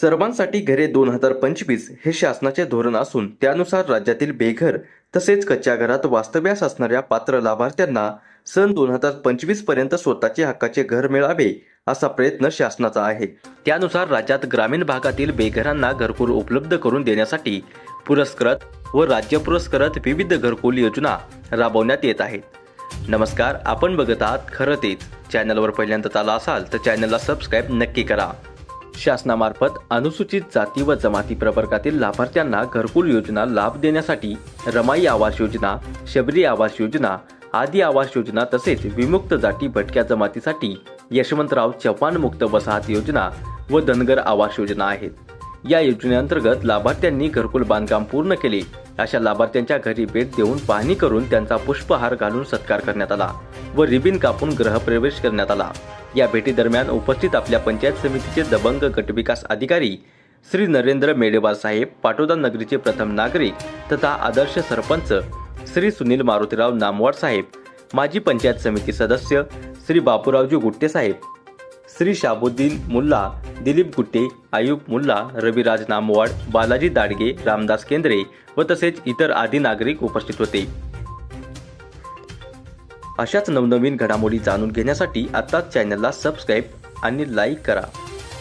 सर्वांसाठी घरे दोन हजार पंचवीस हे शासनाचे धोरण असून त्यानुसार राज्यातील बेघर तसेच कच्च्या घरात वास्तव्यास असणाऱ्या पात्र लाभार्थ्यांना सन दोन हजार पंचवीसपर्यंत स्वतःचे हक्काचे घर मिळावे असा प्रयत्न शासनाचा आहे. त्यानुसार राज्यात ग्रामीण भागातील बेघरांना घरकुल उपलब्ध करून देण्यासाठी पुरस्कृत व राज्य पुरस्कृत विविध घरकुल योजना राबवण्यात येत आहेत. नमस्कार आपण बघत आहात खरं तेच. चॅनलवर पहिल्यांदा आला असाल तर चॅनलला सबस्क्राईब नक्की करा. शासनामार्फत अनुसूचित जाती व जमाती प्रवर्गातील लाभार्थ्यांना घरकुल योजना लाभ देण्यासाठी रमाई आवास योजना शबरी आवास योजना आदी आवास योजना तसेच विमुक्त जाती भटक्या जमातीसाठी यशवंतराव चव्हाण मुक्त वसाहत योजना व धनगर आवास योजना आहेत. या योजनेअंतर्गत लाभार्थ्यांनी घरकुल बांधकाम पूर्ण केले. अशा लाभार्थ्यांच्या घरी भेट देऊन पाहणी करून त्यांचा पुष्पहार घालून सत्कार करण्यात आला. व रिबिन कापून ग्रहप्रवेश करण्यात आला. या भेटीदरम्यान उपस्थित आपल्या पंचायत समितीचे दबंग गटविकास अधिकारी श्री नरेंद्र मेडेवार साहेब पाटोदा नगरीचे प्रथम नागरिक तथा आदर्श सरपंच श्री सुनील मारुतीराव नामवाड साहेब माजी पंचायत समिती सदस्य श्री बापूरावजी गुट्टे साहेब श्री शाबुद्दीन मुल्ला दिलीप गुट्टे आयुब मुल्ला रविराज नामवाड बालाजी दाडगे रामदास केंद्रे व तसेच इतर आदी नागरिक उपस्थित होते. अशाच नवनवीन घडामोडी जाणून घेण्यासाठी आत्ताच चॅनलला सबस्क्राईब आणि लाईक करा.